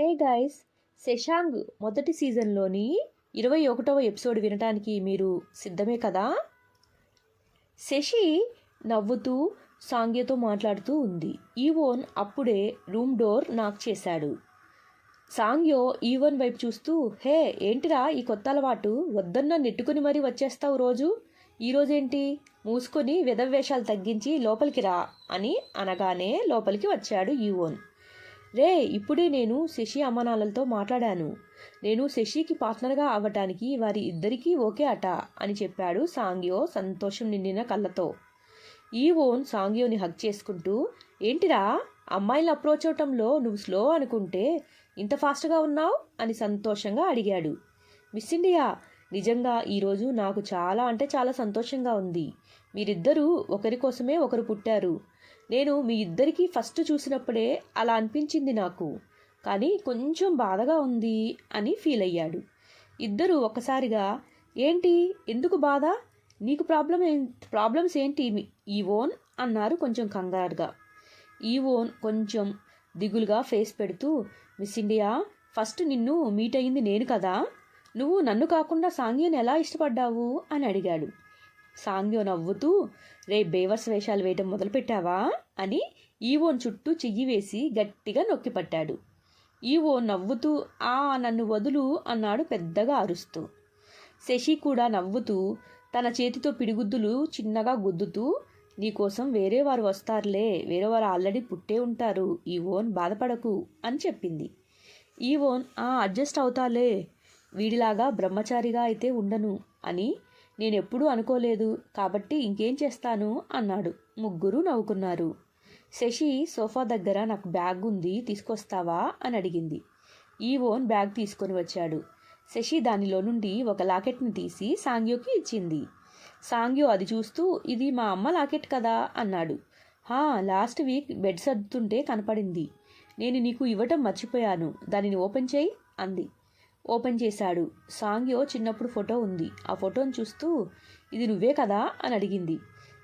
Hey guys Shashank మొదటి సీజన్లోని ఇరవై ఒకటవ ఎపిసోడ్ వినటానికి మీరు సిద్ధమే కదా? శశి నవ్వుతూ సాంగ్యతో మాట్లాడుతూ ఉంది. ఈవోన్ అప్పుడే రూమ్ డోర్ నాక్ చేశాడు. సాంగ్యో ఈవోన్ వైపు చూస్తూ హే ఏంటిరా ఈ కొత్త అలవాటు? వద్దన్న నెట్టుకుని మరీ వచ్చేస్తావు రోజు? ఈరోజేంటి మూసుకొని విధవేషాలు తగ్గించి లోపలికి రా అని అనగానే లోపలికి వచ్చాడు ఈవోన్. రే ఇప్పుడే నేను శశి అమ్మనాలతో మాట్లాడాను. నేను శశికి పార్ట్నర్గా అవ్వటానికి వారి ఇద్దరికీ ఓకే అట అని చెప్పాడు సాంగ్యో సంతోషం నిండిన కళ్ళతో. ఈ ఓన్ సాంగ్యోని హక్ చేసుకుంటూ ఏంటిరా అమ్మాయిలను అప్రోచ్ అవటంలో నువ్వు స్లో అనుకుంటే ఇంత ఫాస్ట్గా ఉన్నావు? అని సంతోషంగా అడిగాడు. మిస్ ఇండియా నిజంగా ఈరోజు నాకు చాలా అంటే చాలా సంతోషంగా ఉంది. మీరిద్దరూ ఒకరి కోసమే ఒకరు పుట్టారు. నేను మీ ఇద్దరికీ ఫస్ట్ చూసినప్పుడే అలా అనిపించింది నాకు. కానీ కొంచెం బాధగా ఉంది అని ఫీల్ అయ్యాడు. ఇద్దరు ఒక్కసారిగా ఏంటి? ఎందుకు బాధ? నీకు ప్రాబ్లం ప్రాబ్లమ్స్ ఏంటి? ఈ ఓన్? అన్నారు కొంచెం కంగారుగా. ఈ ఓన్ కొంచెం దిగులుగా ఫేస్ పెడుతూ మిస్ ఇండియా ఫస్ట్ నిన్ను మీట్ అయింది నేను కదా. నువ్వు నన్ను కాకుండా సాంగ్యను ఎలా ఇష్టపడ్డావు? అని అడిగాడు. సాంగ్యో నవ్వుతూ రే బేవర్స్ వేషాలు వేయటం మొదలుపెట్టావా? అని ఈవోన్ చుట్టూ చెయ్యి వేసి గట్టిగా నొక్కిపట్టాడు ఈవో నవ్వుతూ ఆ నన్ను వదులు అన్నాడు పెద్దగా అరుస్తూ. శశి కూడా నవ్వుతూ తన చేతితో పిడిగుద్దులు చిన్నగా గుద్దుతూ నీకోసం వేరే వారు వస్తారులే వేరే వారు ఆల్రెడీ పుట్టే ఉంటారు ఈ ఓన్ బాధపడకు అని చెప్పింది. ఈ ఓన్ ఆ అడ్జస్ట్ అవుతాలే వీడిలాగా బ్రహ్మచారిగా అయితే ఉండను అని నేను ఎప్పుడూ అనుకోలేదు. కాబట్టి ఇంకేం చేస్తాను? అన్నాడు. ముగ్గురు నవ్వుకున్నారు. శశి సోఫా దగ్గర నాకు బ్యాగ్ ఉంది తీసుకొస్తావా? అని అడిగింది. ఈ ఓన్ బ్యాగ్ తీసుకొని వచ్చాడు. శశి దానిలో నుండి ఒక లాకెట్ని తీసి సాంగ్యోకి ఇచ్చింది. సాంగ్యో అది చూస్తూ ఇది మా అమ్మ లాకెట్ కదా? అన్నాడు. హా లాస్ట్ వీక్ బెడ్ సర్దుతుంటే కనపడింది. నేను నీకు ఇవ్వటం మర్చిపోయాను. దానిని ఓపెన్ చేయి అంది. ఓపెన్ చేశాడు. సాంగ్యో చిన్నప్పుడు ఫోటో ఉంది. ఆ ఫోటోని చూస్తూ ఇది నువ్వే కదా? అని అడిగింది.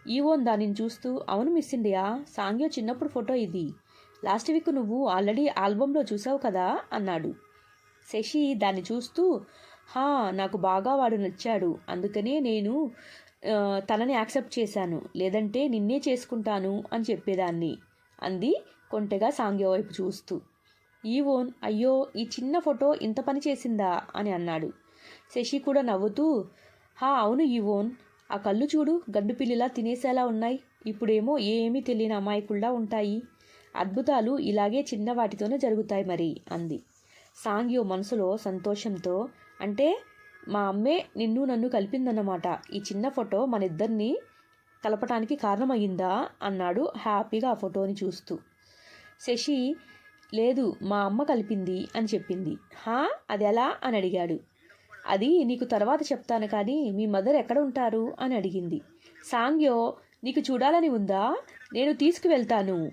ఈవోన్ దానిని చూస్తూ అవును మిస్ ఇండియా సాంగ్యో చిన్నప్పుడు ఫోటో ఇది. లాస్ట్ వీక్ నువ్వు ఆల్రెడీ ఆల్బంలో చూసావు కదా? అన్నాడు. శశి దాన్ని చూస్తూ హా నాకు బాగా వాడు నచ్చాడు. అందుకనే నేను తనని యాక్సెప్ట్ చేశాను. లేదంటే నిన్నే చేసుకుంటాను అని చెప్పేదాన్ని. అంది కొంటెగా సాంగ్యో వైపు చూస్తూ. ఈవోన్ అయ్యో ఈ చిన్న ఫోటో ఇంత పని చేసిందా? అని అన్నాడు. శశి కూడా నవ్వుతూ హా అవును ఈ ఓన్ ఆ కళ్ళు చూడు గడ్డుపిల్లిలా తినేసేలా ఉన్నాయి. ఇప్పుడేమో ఏమీ తెలియని అమాయకుల్లా ఉంటాయి. అద్భుతాలు ఇలాగే చిన్న వాటితోనే జరుగుతాయి మరి అంది. సాంగ్యో మనసులో సంతోషంతో అంటే మా అమ్మే నిన్ను నన్ను కలిపిందన్నమాట. ఈ చిన్న ఫోటో మన ఇద్దరిని కలపటానికి కారణమయ్యిందా? అన్నాడు హ్యాపీగా ఆ ఫోటోని చూస్తూ. శశి లేదు మా అమ్మ కలిపింది అని చెప్పింది. హా? అది ఎలా? అని అడిగాడు. అది నీకు తర్వాత చెప్తాను కానీ మీ మదర్ ఎక్కడ ఉంటారు? అని అడిగింది. సాంగ్యో నీకు చూడాలని ఉందా? నేను తీసుకువెళ్తాను.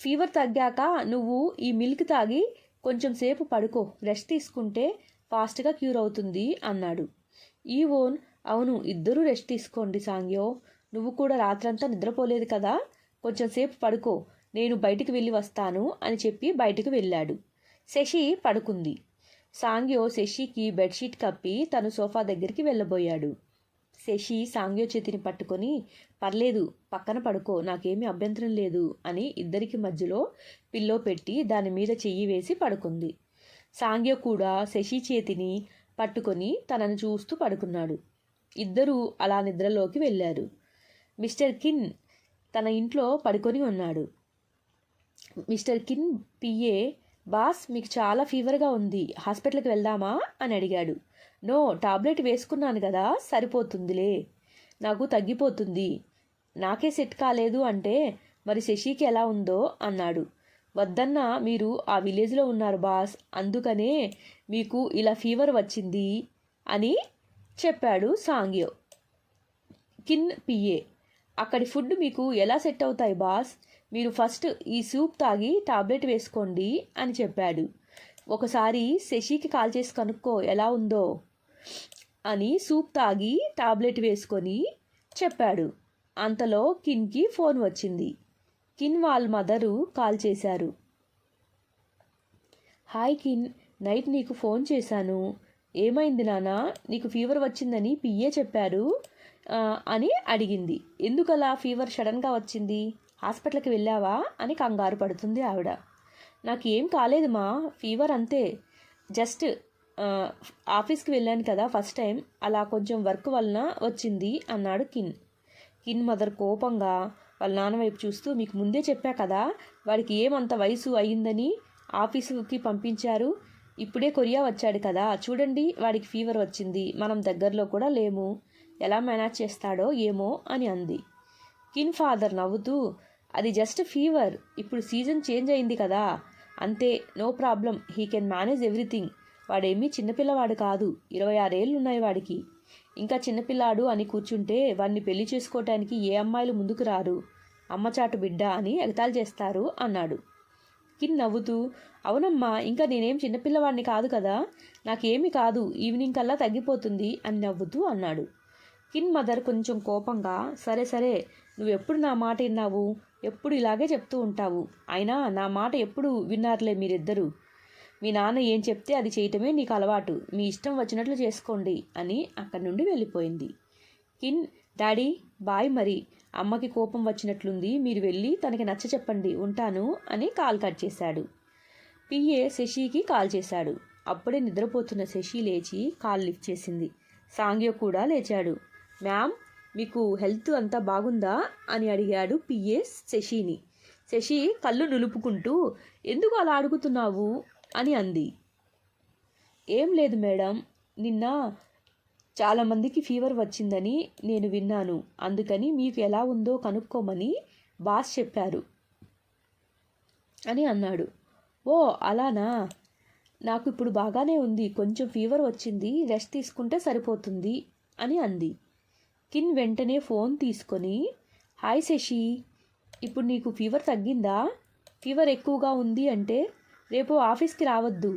ఫీవర్ తగ్గాక నువ్వు ఈ మిల్క్ తాగి కొంచెం సేపు పడుకో. రెస్ట్ తీసుకుంటే ఫాస్ట్గా క్యూర్ అవుతుంది అన్నాడు. ఈ ఓన్ అవును ఇద్దరూ రెస్ట్ తీసుకోండి సాంగ్యో. నువ్వు కూడా రాత్రంతా నిద్రపోలేదు కదా? కొంచెం సేపు పడుకో. నేను బయటికి వెళ్ళి వస్తాను అని చెప్పి బయటకు వెళ్ళాడు. శశి పడుకుంది. సాంగ్యో శశికి బెడ్షీట్ కప్పి తను సోఫా దగ్గరికి వెళ్ళబోయాడు. శశి సాంగ్యో చేతిని పట్టుకొని పర్లేదు పక్కన పడుకో నాకేమీ అభ్యంతరం లేదు అని ఇద్దరికి మధ్యలో పిల్లో పెట్టి దాని మీద చెయ్యి వేసి పడుకుంది. సాంగ్యో కూడా శశి చేతిని పట్టుకొని తనను చూస్తూ పడుకున్నాడు. ఇద్దరూ అలా నిద్రలోకి వెళ్ళారు. మిస్టర్ కిన్ తన ఇంట్లో పడుకొని ఉన్నాడు. మిస్టర్ కిన్ పిఏ బాస్ మీకు చాలా ఫీవర్గా ఉంది. హాస్పిటల్కి వెళ్దామా? అని అడిగాడు. నో టాబ్లెట్ వేసుకున్నాను కదా సరిపోతుందిలే. నాకు తగ్గిపోతుంది. నాకే సెట్ కాలేదు అంటే మరి శశికి ఎలా ఉందో అన్నాడు. వద్దన్నా మీరు ఆ విలేజ్లో ఉన్నారు బాస్. అందుకనే మీకు ఇలా ఫీవర్ వచ్చింది అని చెప్పాడు సాంగ్యో. కిన్ పిఏ అక్కడి ఫుడ్ మీకు ఎలా సెట్ అవుతాయి బాస్? మీరు ఫస్ట్ ఈ సూప్ తాగి టాబ్లెట్ వేసుకోండి అని చెప్పాడు. ఒకసారి శశికి కాల్ చేసి కనుక్కో ఎలా ఉందో అని సూప్ తాగి టాబ్లెట్ వేసుకొని చెప్పాడు. అంతలో కిన్కి ఫోన్ వచ్చింది. కిన్ వాళ్ళ మదరు కాల్ చేశారు. హాయ్ కిన్ నైట్ నీకు ఫోన్ చేశాను. ఏమైంది నానా నీకు ఫీవర్ వచ్చిందని పిఏ చెప్పారు అని అడిగింది. ఎందుకలా ఫీవర్ సడన్గా వచ్చింది? హాస్పిటల్కి వెళ్ళావా అని కంగారు పడుతుంది ఆవిడ. నాకు ఏం కాలేదు మా ఫీవర్ అంతే. జస్ట్ ఆఫీస్కి వెళ్ళాను కదా ఫస్ట్ టైం అలా కొంచెం వర్క్ వలన వచ్చింది అన్నాడు కిన్. కిన్ మదర్ కోపంగా వాళ్ళ నాన్న వైపు చూస్తూ మీకు ముందే చెప్పా కదా వాడికి ఏమంత వయసు అయ్యిందని ఆఫీసుకి పంపించారు. ఇప్పుడే కొరియా వచ్చాడు కదా చూడండి వాడికి ఫీవర్ వచ్చింది మనం దగ్గరలో కూడా లేము. ఎలా మేనేజ్ చేస్తాడో ఏమో అని అంది. కిన్ ఫాదర్ నవ్వుతూ అది జస్ట్ ఫీవర్ ఇప్పుడు సీజన్ చేంజ్ అయింది కదా. అంతే no problem he can manage everything వాడేమీ చిన్నపిల్లవాడు కాదు. ఇరవై ఆరేళ్ళు ఉన్నాయి వాడికి. ఇంకా చిన్నపిల్లాడు అని కూర్చుంటే వాడిని పెళ్ళి చేసుకోవటానికి ఏ అమ్మాయిలు ముందుకు రారు? అమ్మచాటు బిడ్డ అని ఎగతాళి చేస్తారు అన్నాడు. కిన్ నవ్వుతూ అవునమ్మా ఇంకా నేనేం చిన్నపిల్లవాడిని కాదు కదా? నాకేమి కాదు. ఈవినింగ్ కల్లా తగ్గిపోతుంది అని నవ్వుతూ అన్నాడు. కిన్ మదర్ కొంచెం కోపంగా సరే సరే నువ్వు ఎప్పుడు నా మాట విన్నావు? ఎప్పుడు ఇలాగే చెప్తూ ఉంటావు. అయినా నా మాట ఎప్పుడు విన్నారులే మీరిద్దరూ? మీ నాన్న ఏం చెప్తే అది చేయటమే నీకు అలవాటు. మీ ఇష్టం వచ్చినట్లు చేసుకోండి అని అక్కడి నుండి వెళ్ళిపోయింది. కిన్ డాడీ బాయ్ మరి. అమ్మకి కోపం వచ్చినట్లుంది. మీరు వెళ్ళి తనకి నచ్చ చెప్పండి ఉంటాను అని కాల్ కట్ చేశాడు. పిఏ శశికి కాల్ చేశాడు. అప్పుడే నిద్రపోతున్న శశి లేచి కాల్ లిఫ్ట్ చేసింది. సాంగ్యో కూడా లేచాడు. మ్యామ్ మీకు హెల్త్ అంతా బాగుందా అని అడిగాడు పిఏ శశిని. శశి కళ్ళు నులుపుకుంటూ ఎందుకు అలా అడుగుతున్నావు? అని అంది. ఏం లేదు మేడం నిన్న చాలామందికి ఫీవర్ వచ్చిందని నేను విన్నాను. అందుకని మీకు ఎలా ఉందో కనుక్కోమని బాస్ చెప్పారు అని అన్నాడు. ఓ అలానా? నాకు ఇప్పుడు బాగానే ఉంది. కొంచెం ఫీవర్ వచ్చింది. రెస్ట్ తీసుకుంటే సరిపోతుంది అని అంది. కిన్ వెంటనే ఫోన్ తీసుకొని హాయ్ శశి ఇప్పుడు నీకు ఫీవర్ తగ్గిందా? ఫీవర్ ఎక్కువగా ఉంది అంటే రేపు ఆఫీస్కి రావద్దు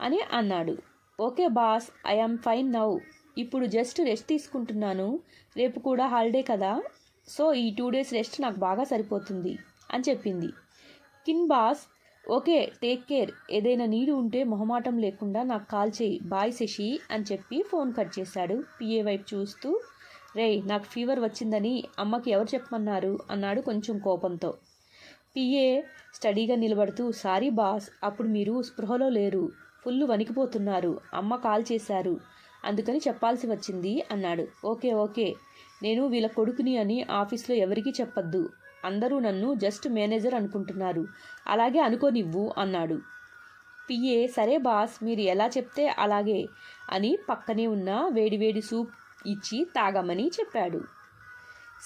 అని అన్నాడు. Okay boss I am fine now. ఇప్పుడు జస్ట్ రెస్ట్ తీసుకుంటున్నాను. రేపు కూడా హాలిడే కదా. సో ఈ టూ డేస్ రెస్ట్ నాకు బాగా సరిపోతుంది అని చెప్పింది. కిన్ బాస్ ఓకే టేక్ కేర్. ఏదైనా నీడు ఉంటే మొహమాటం లేకుండా నాకు కాల్ చేయి. బాయ్ శశి అని చెప్పి ఫోన్ కట్ చేశాడు. పిఏ వైపు చూస్తూ రేయ్ నాకు ఫీవర్ వచ్చిందని అమ్మకి ఎవరు చెప్పమన్నారు? అన్నాడు కొంచెం కోపంతో. పిఏ స్టడీగా నిలబడుతూ సారీ బాస్ అప్పుడు మీరు స్పృహలో లేరు. ఫుల్ వణికిపోతున్నారు. అమ్మ కాల్ చేశారు. అందుకని చెప్పాల్సి వచ్చింది అన్నాడు. Okay okay. నేను వీళ్ళ కొడుకుని అని ఆఫీస్లో ఎవరికీ చెప్పొద్దు. అందరూ నన్ను జస్ట్ మేనేజర్ అనుకుంటున్నారు. అలాగే అనుకోనివ్వు అన్నాడు. పిఏ సరే బాస్ మీరు ఎలా చెప్తే అలాగే అని పక్కనే ఉన్న వేడివేడి సూప్ ఇచ్చి తాగమని చెప్పాడు.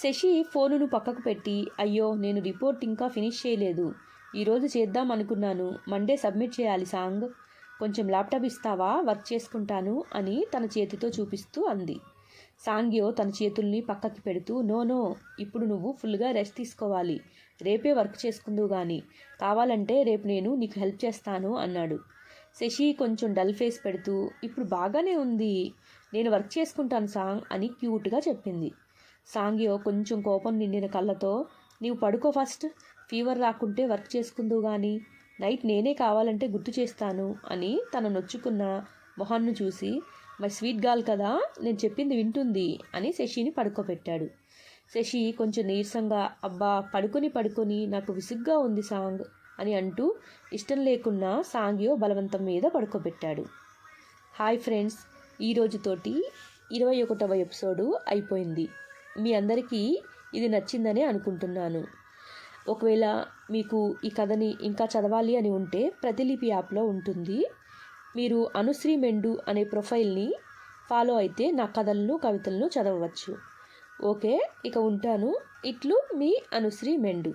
శశి ఫోనును పక్కకు పెట్టి అయ్యో నేను రిపోర్ట్ ఇంకా ఫినిష్ చేయలేదు. ఈరోజు చేద్దాం అనుకున్నాను. మండే సబ్మిట్ చేయాలి సాంగ్. కొంచెం ల్యాప్టాప్ ఇస్తావా? వర్క్ చేసుకుంటాను అని తన చేతితో చూపిస్తూ అంది. సాంగ్యో తన చేతుల్ని పక్కకి పెడుతూ నో నో ఇప్పుడు నువ్వు ఫుల్గా రెస్ట్ తీసుకోవాలి. రేపే వర్క్ చేసుకుందువు గాని. కావాలంటే రేపు నేను నీకు హెల్ప్ చేస్తాను అన్నాడు. శశి కొంచెం డల్ ఫేస్ పెడుతూ ఇప్పుడు బాగానే ఉంది. నేను వర్క్ చేసుకుంటాను సాంగ్ అని క్యూట్గా చెప్పింది. సాంగ్యో కొంచెం కోపం నిండిన కళ్ళతో నీవు పడుకో ఫస్ట్ ఫీవర్ రాకుంటే వర్క్ చేసుకుందువు కానీ నైట్ నేనే కావాలంటే గుర్తు చేస్తాను అని తన నొచ్చుకున్న మొహాన్ని చూసి మై స్వీట్ గాల్ కదా నేను చెప్పింది వింటుంది అని శశిని పడుకోబెట్టాడు. శశి కొంచెం నీరసంగా అబ్బా పడుకొని పడుకొని నాకు విసుగ్గా ఉంది సాంగ్ అని అంటూ ఇష్టం లేకున్నా సాంగ్యో బలవంతం మీద పడుకోబెట్టాడు. హాయ్ ఫ్రెండ్స్ ఈ రోజుతోటి ఇరవై ఒకటవ ఎపిసోడు అయిపోయింది. మీ అందరికీ ఇది నచ్చిందనే అనుకుంటున్నాను. ఒకవేళ మీకు ఈ కథని ఇంకా చదవాలి అని ఉంటే ప్రతిలిపి యాప్లో ఉంటుంది. మీరు అనుశ్రీ మెండు అనే ప్రొఫైల్ని ఫాలో అయితే నా కథలను కవితలను చదవవచ్చు. ఓకే ఇక ఉంటాను. ఇట్లు మీ అనుశ్రీ మెండు.